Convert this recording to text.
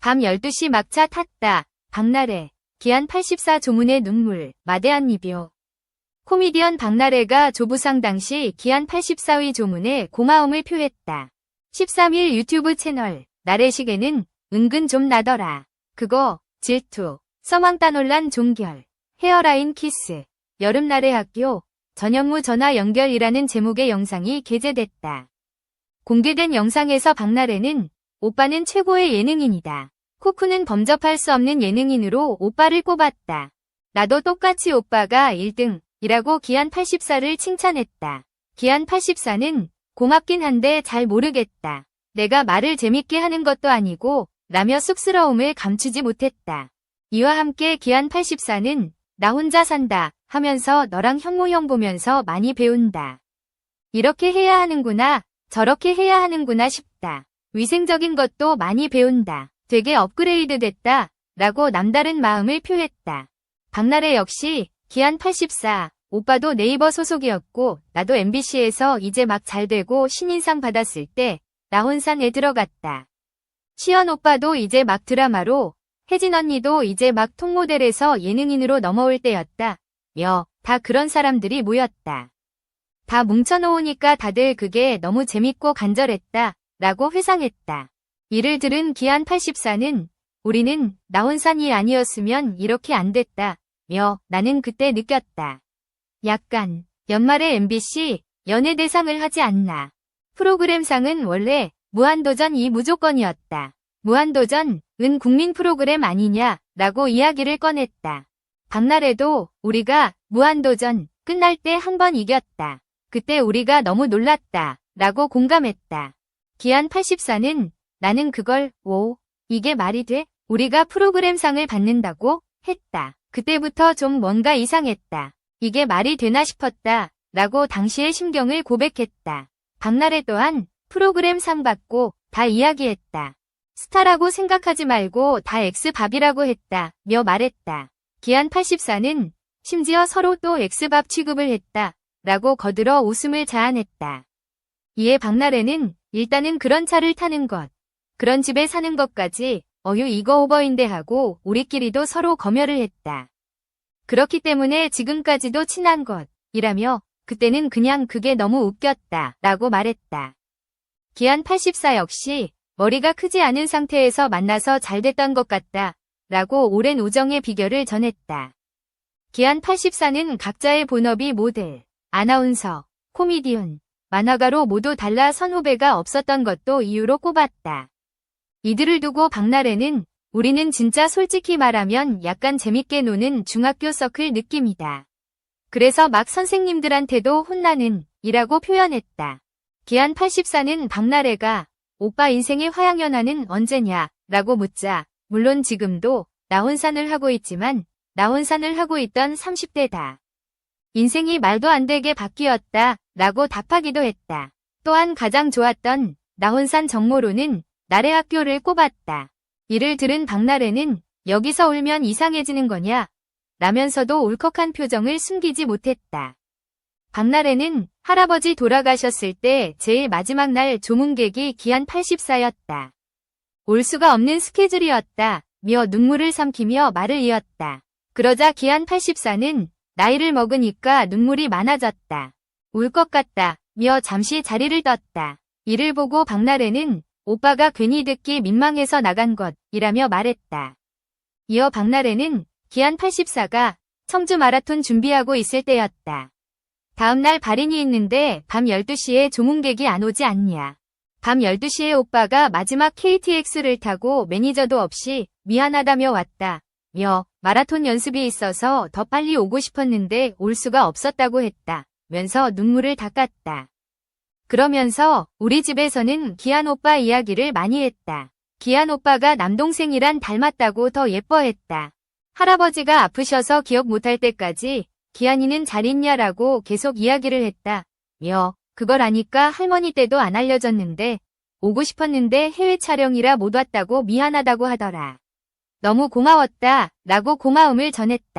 밤 12시 막차 탔다. 박나래. 기안 84 조문의 눈물. 마대한 리뷰. 코미디언 박나래가 조부상 당시 기안 84위 조문에 고마움을 표했다. 13일 유튜브 채널 나래식에는 은근 좀 나더라. 그거 질투, 서망따 논란 종결, 헤어라인 키스, 여름날의 학교, 전현무 전화 연결이라는 제목의 영상이 게재됐다. 공개된 영상에서 박나래는 오빠는 최고의 예능인이다. 코쿠는 범접할 수 없는 예능인으로 오빠를 꼽았다. 나도 똑같이 오빠가 1등 이라고 기안 84를 칭찬했다. 기안 84는 고맙긴 한데 잘 모르겠다. 내가 말을 재밌게 하는 것도 아니고 라며 쑥스러움을 감추지 못했다. 이와 함께 기안 84는 나 혼자 산다 하면서 너랑 형모형 보면서 많이 배운다. 이렇게 해야 하는구나, 저렇게 해야 하는구나 싶다. 위생적인 것도 많이 배운다. 되게 업그레이드 됐다. 라고 남다른 마음을 표했다. 박나래 역시 기안 84, 오빠도 네이버 소속이었고 나도 MBC에서 이제 막 잘되고 신인상 받았을 때 나혼산에 들어갔다. 시연 오빠도 이제 막 드라마로 혜진 언니도 이제 막 통모델에서 예능인으로 넘어올 때였다. 며, 다 그런 사람들이 모였다. 다 뭉쳐놓으니까 다들 그게 너무 재밌고 간절했다. 라고 회상했다. 이를 들은 기안 84는 우리는 나 혼산이 아니었으면 이렇게 안 됐다. 며 나는 그때 느꼈다. 약간 연말에 MBC 연예대상을 하지 않나. 프로그램상은 원래 무한도전이 무조건이었다. 무한도전 은 국민 프로그램 아니냐 라고 이야기를 꺼냈다. 박나래도 우리가 무한도전 끝날 때 한 번 이겼다. 그때 우리가 너무 놀랐다. 라고 공감했다. 기안 84는 나는 그걸 오 이게 말이 돼? 우리가 프로그램상을 받는다고 했다. 그때부터 좀 뭔가 이상했다. 이게 말이 되나 싶었다. 라고 당시의 심경을 고백했다. 박나래 또한 프로그램 상 받고 다 이야기했다. 스타라고 생각하지 말고 다 X밥이라고 했다. 며 말했다. 기안 84는 심지어 서로 또 X밥 취급을 했다. 라고 거들어 웃음을 자아냈다. 이에 박나래는 일단은 그런 차를 타는 것, 그런 집에 사는 것까지 어유 이거 오버인데 하고 우리끼리도 서로 검열을 했다. 그렇기 때문에 지금까지도 친한 것 이라며 그때는 그냥 그게 너무 웃겼다 라고 말했다. 기안 84 역시 머리가 크지 않은 상태에서 만나서 잘 됐던 것 같다 라고 오랜 우정의 비결을 전했다. 기안 84는 각자의 본업이 모델, 아나운서, 코미디언, 만화가로 모두 달라 선후배가 없었던 것도 이유로 꼽았다. 이들을 두고 박나래는 우리는 진짜 솔직히 말하면 약간 재밌게 노는 중학교 서클 느낌이다. 그래서 막 선생님들한테도 혼나는 이라고 표현했다. 기안 84는 박나래가 오빠 인생의 화양연화는 언제냐 라고 묻자 물론 지금도 나혼산을 하고 있지만 나혼산을 하고 있던 30대다. 인생이 말도 안 되게 바뀌었다 라고 답하기도 했다. 또한 가장 좋았던 나혼산 정모로는 나래 학교를 꼽았다. 이를 들은 박나래는 여기서 울면 이상해지는 거냐 라면서도 울컥한 표정을 숨기지 못했다. 박나래는 할아버지 돌아가셨을 때 제일 마지막 날 조문객이 기한 84였다. 올 수가 없는 스케줄이었다. 며 눈물을 삼키며 말을 이었다. 그러자 기한 84는 나이를 먹으니까 눈물이 많아졌다. 울 것 같다. 며 잠시 자리를 떴다. 이를 보고 박나래는 오빠가 괜히 듣기 민망해서 나간 것이라며 말했다. 이어 박나래는 기안 84가 청주 마라톤 준비하고 있을 때였다. 다음날 발인이 있는데 밤 12시에 조문객이 안 오지 않냐. 밤 12시에 오빠가 마지막 KTX를 타고 매니저도 없이 미안하다며 왔다. 며 마라톤 연습이 있어서 더 빨리 오고 싶었는데 올 수가 없었다고 했다. 면서 눈물을 닦았다. 그러면서 우리 집에서는 기안 오빠 이야기를 많이 했다. 기안 오빠가 남동생이란 닮았다고 더 예뻐했다. 할아버지가 아프셔서 기억 못할 때까지 기안이는 잘 있냐라고 계속 이야기를 했다. 며 그걸 아니까 할머니 때도 안 알려졌는데 오고 싶었는데 해외 촬영이라 못 왔다고 미안하다고 하더라. 너무 고마웠다 라고 고마움을 전했다.